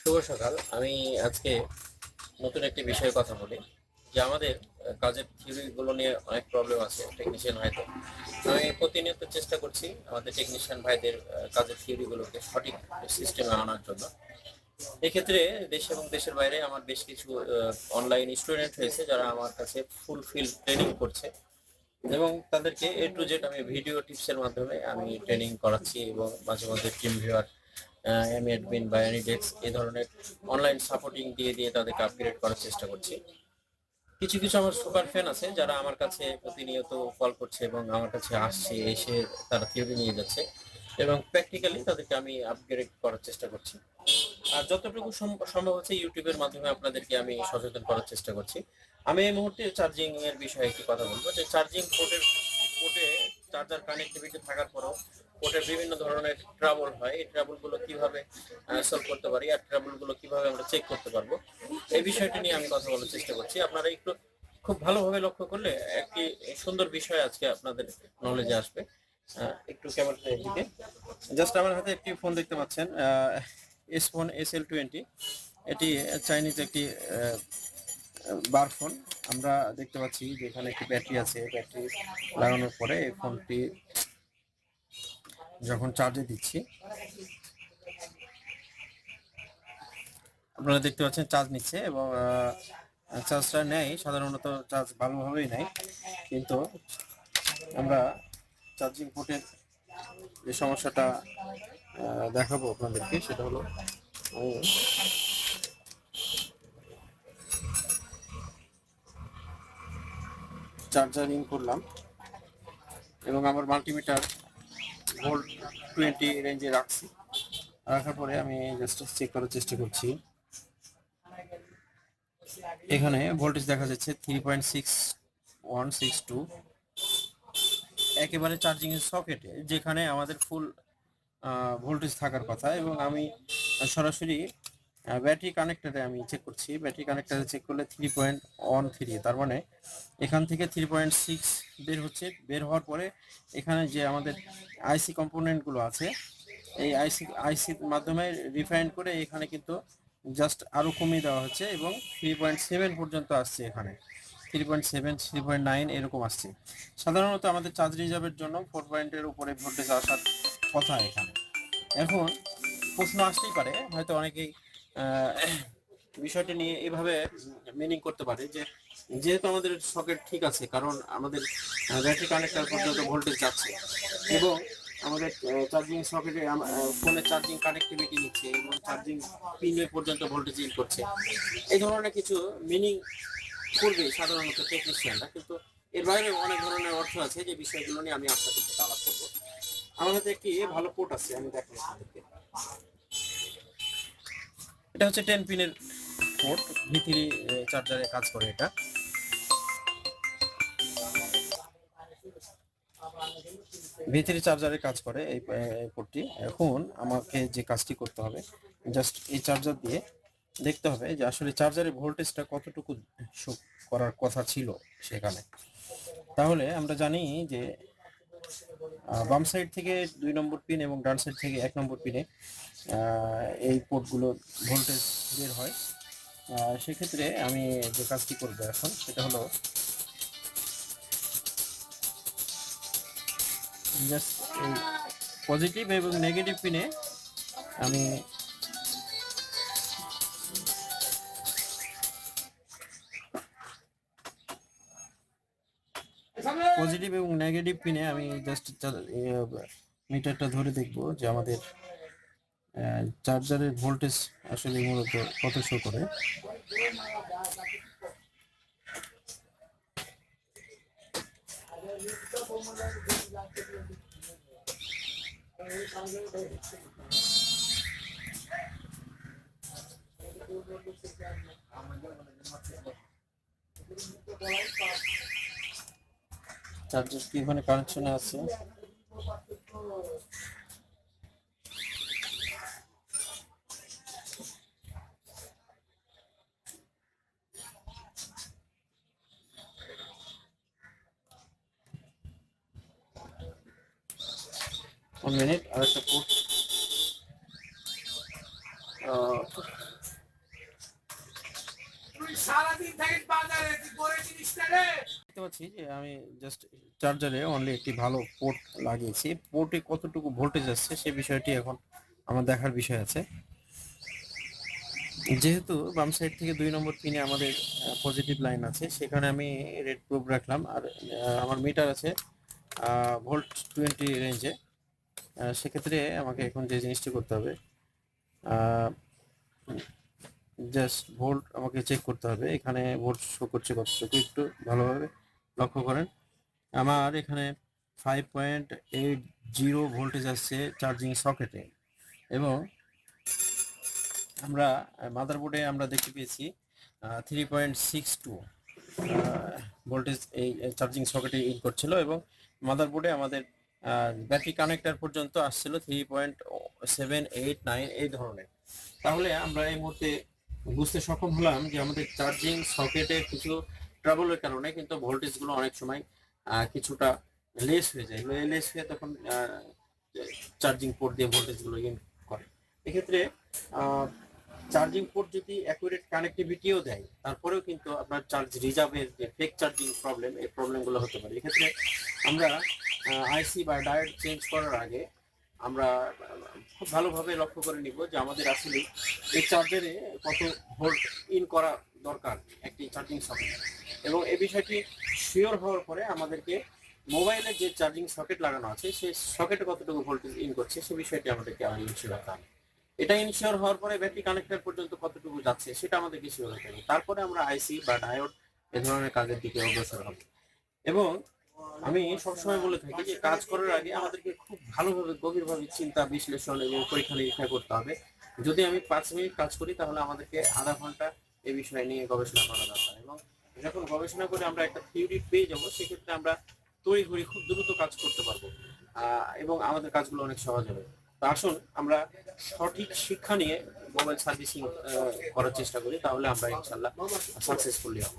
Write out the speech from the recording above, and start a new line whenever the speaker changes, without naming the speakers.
শুভ সকাল। আমি আজকে নতুন একটি বিষয়ে কথা বলি, যে আমাদের কাজের থিওরিগুলো নিয়ে অনেক প্রবলেম আছে টেকনিশিয়ান হয়তো আমি প্রতিনিয়ত চেষ্টা করছি আমাদের টেকনিশিয়ান ভাইদের কাজের থিওরিগুলোকে সঠিক সিস্টেমে আনার জন্য। এক্ষেত্রে দেশ এবং দেশের বাইরে আমার বেশ কিছু অনলাইন স্টুডেন্ট হয়েছে যারা আমার কাছে ফুলফিল ট্রেনিং করছে। এবং তাদেরকে এ টু জেড আমি ভিডিও টিপসের মাধ্যমে আমি ট্রেনিং করাচ্ছি এবং মাঝে মাঝে টিম ভিউয়ার এম এডমিন বা অ্যানিডেক্স এই ধরনের অনলাইন সাপোর্টিং দিয়ে দিয়ে তাদেরকে আপগ্রেড করার চেষ্টা করছি। কিছু কিছু আমার সুপার ফ্যান আছে যারা আমার কাছে প্রতিনিয়ত কল করছে এবং আমার কাছে আসছে, এসে তারা থিওরি নিয়ে যাচ্ছে এবং প্র্যাকটিক্যালি তাদেরকে আমি আপগ্রেড করার চেষ্টা করছি। আর যতটুকু সম- সম্ভব হচ্ছে ইউটিউবের মাধ্যমে আপনাদেরকে আমি সচেতন করার চেষ্টা করছি। আমি এই মুহূর্তে চার্জিং এর বিষয়ে একটি কথা বলব। যে চার্জিং পোর্টের পোর্টে চার্জার কানেক্টিভিটি থাকার পরেও পোর্টের বিভিন্ন ধরনের ট্রাবল হয়। এই ট্রাবলগুলো কীভাবে সলভ করতে পারি আর ট্রাবলগুলো কীভাবে আমরা চেক করতে পারব, এই বিষয়টি নিয়ে আমি কথা বলার চেষ্টা করছি। আপনারা একটু খুব ভালোভাবে লক্ষ্য করলে একটি সুন্দর বিষয় আজকে আপনাদের নলেজে আসবে। একটু ক্যামেরা দিকে জাস্ট আমার হাতে একটি ফোন দেখতে পাচ্ছেন S phone S L twenty এটি চাইনিজ একটি বার ফোন আমরা দেখতে পাচ্ছি যে এখানে একটি ব্যাটারি আছে, ব্যাটারি লাগানোর পরে এই ফোনটি যখন চার্জে দিচ্ছি, আপনারা দেখতে পাচ্ছেন চার্জ নিচ্ছে এবং চার্জটা নেয়, সাধারণত চার্জ ভালোভাবেই নেয়। কিন্তু আমরা চার্জিং পোর্টের যে সমস্যাটা দেখাবো আপনাদেরকে, সেটা হলো চার্জারিং করলাম। এবং আমার মাল্টিমিটার ভোল্ট টোয়েন্টি রেঞ্জে রাখছি। রাখার পরে আমি জাস্ট চেক করার চেষ্টা করছি। এখানে ভোল্টেজ দেখা যাচ্ছে three point six one six two. একেবারে চার্জিং এর সকেটে, যেখানে আমাদের ফুল ভোল্টেজ থাকার কথা। এবং আমি সরাসরি ব্যাটারি কানেক্টরে আমি চেক করছি। ব্যাটারি কানেক্টরে চেক করলে থ্রি পয়েন্ট ওয়ান থ্রি তার মানে এখান থেকে থ্রি পয়েন্ট সিক্স বের হচ্ছে। বের হওয়ার পরে এখানে যে আমাদের আইসি কম্পোনেন্টগুলো আছে, এই আইসি আইসির মাধ্যমে রিফাইন করে এখানে কিন্তু জাস্ট আরও কমিয়ে দেওয়া হচ্ছে এবং থ্রি পয়েন্ট সেভেন পর্যন্ত আসছে এখানে। Three point seven three point nine এরকম আসছে। সাধারণত আমাদের চার্জ রিজার্ভের জন্য ফোর পয়েন্টের উপরে ভোল্টেজ আসার কথা এখানে। এখন প্রশ্ন আসতেই পারে, হয়তো অনেকেই বিষয়টি নিয়ে এভাবে মিনিং করতে পারে যে, যেহেতু আমাদের সকেট ঠিক আছে, কারণ আমাদের ব্যাটারি কানেক্টর পর্যন্ত ভোল্টেজ যাচ্ছে, এবং আমাদের চার্জিং সকেটে ফোনের চার্জিং কানেক্টিভিটি নিচ্ছে, এবং চার্জিং পিনে পর্যন্ত ভোল্টেজ ইন করছে, এই ধরনের কিছু মিনিং করবে সাধারণত টেকনিশিয়ানরা কিন্তু এর বাইরে অনেক ধরনের অর্থ আছে যে বিষয়গুলো নিয়ে আমি আপনাদের সাথে আলাপ করব। আমার হাতে একটি ভালো পোর্ট আছে, আমি আপনাদেরকে। এটা হচ্ছে টেন পিনের পোর্ট ভি থ্রি চার্জারে কাজ করে এটা। ভি থ্রি চার্জারে কাজ করে এই পোর্টটি এখন আমাকে যে কাজটি করতে হবে জাস্ট এই চার্জার দিয়ে দেখতে হবে যে আসলে চার্জারের ভোল্টেজটা কতটুকু করার কথা ছিল সেখানে। তাহলে আমরা জানি যে বাম সাইড থেকে দুই নম্বর পিন এবং ডান সাইড থেকে এক নম্বর পিনে এই পোর্টগুলো ভোল্টেজ বের হয়। সেক্ষেত্রে আমি যে কাজটি করব এখন, সেটা হলো জাস্ট এই পজিটিভ এবং নেগেটিভ পিনে আমি পজিটিভ এবং নেগেটিভ পিনে আমি জাস্ট মিটারটা ধরে দেখব যে আমাদের চার্জারের ভোল্টেজ আসলে মূলত কত শো করে। চার্জার কি ওখানে কানেকশনে আছে? মিনিট আর একটা আহ,
তুই সারাদিন থাকিস বাজারে তুই করে জিনিসটা রে
দেখতে পাচ্ছি যে আমি জাস্ট চার্জারে অনলি একটি ভালো পোর্ট লাগিয়েছি। পোর্টে কতটুকু ভোল্টেজ আসছে সে বিষয়টি এখন আমার দেখার বিষয় আছে। যেহেতু বাম সাইড থেকে দুই নম্বর পিনে আমাদের পজিটিভ লাইন আছে, সেখানে আমি রেড প্রুফ রাখলাম। আর আমার মিটার আছে ভোল্ট টোয়েন্টি রেঞ্জে সেক্ষেত্রে আমাকে এখন যে জিনিসটি করতে হবে জাস্ট ভোল্ট আমাকে চেক করতে হবে। এখানে ভোল্ট শো করছে কতটুকু, একটু ভালোভাবে। লক্ষ্য করেন। আমার এখানে five point eight zero voltage আসছে চার্জিং সকেটে এবং আমরা মাদারবোর্ডে আমরা দেখতে পেয়েছি three point six two voltage এই চার্জিং সকেটে ইন করছিল এবং মাদারবোর্ডে আমাদের ব্যাটারি কানেক্টর পর্যন্ত আসছিল three point seven eight nine এই ধরনের। তাহলে আমরা এই মুহূর্তে বুঝতে সক্ষম হলাম যে আমাদের চার্জিং সকেটে কিছু ট্রাবলের কারণে কিন্তু ভোল্টেজগুলো অনেক সময় কিছুটা লেস হয়ে যায়। লেস হয়ে তখন চার্জিং পোর্ট দিয়ে ভোল্টেজগুলো ইন করে। এক্ষেত্রে চার্জিং পোর্ট যদি অ্যাকুরেট কানেক্টিভিটিও দেয়, তারপরেও কিন্তু আপনার চার্জ রিজার্ভের যে ফেক চার্জিং প্রবলেম এই প্রবলেমগুলো হতে পারে। এক্ষেত্রে আমরা আইসি বা ডায়োড চেঞ্জ করার আগে আমরা খুব ভালোভাবে লক্ষ্য করে নিব যে আমাদের আসলে এই চার্জারে কত ভোল্ট ইন করা দরকার, একটি চার্জিং সকেট এবং এই বিষয়টি শিওর হওয়ার পরে আমাদেরকে মোবাইলে যে চার্জিং সকেট লাগানো আছে, সেই সকেটে কতটুকু ভোল্টেজ ইন করছে, সে বিষয়টি আমাদেরকে আগে ইনশিওর হতে হবে। এটা ইনশিওর হওয়ার পরে ব্যাটারি কানেক্টর পর্যন্ত কতটুকু যাচ্ছে, সেটা আমাদেরকে শিওর হতে হবে। তারপরে আমরা আইসি বা ডায়োড এ ধরনের কাজের দিকে অগ্রসর হব। এবং আমি সবসময় বলে থাকি যে কাজ করার আগে আমাদেরকে খুব ভালোভাবে, গভীরভাবে চিন্তা, বিশ্লেষণ এবং পরীক্ষা নিরীক্ষা করতে হবে। যদি আমি পাঁচ মিনিট কাজ করি, তাহলে আমাদেরকে আধা ঘণ্টা এ বিষয় নিয়ে গবেষণা করা দরকার। এবং যখন গবেষণা করে আমরা একটা থিওরি পেয়ে যাব, সেক্ষেত্রে আমরা তৈরি করি খুব দ্রুত কাজ করতে পারব। এবং আমাদের কাজগুলো অনেক সহজ হবে। তো আসুন, আমরা সঠিক শিক্ষা নিয়ে মোবাইল সার্ভিসিং করার চেষ্টা করি, তাহলে আমরা ইনশাল্লাহ সাকসেসফুলি হব।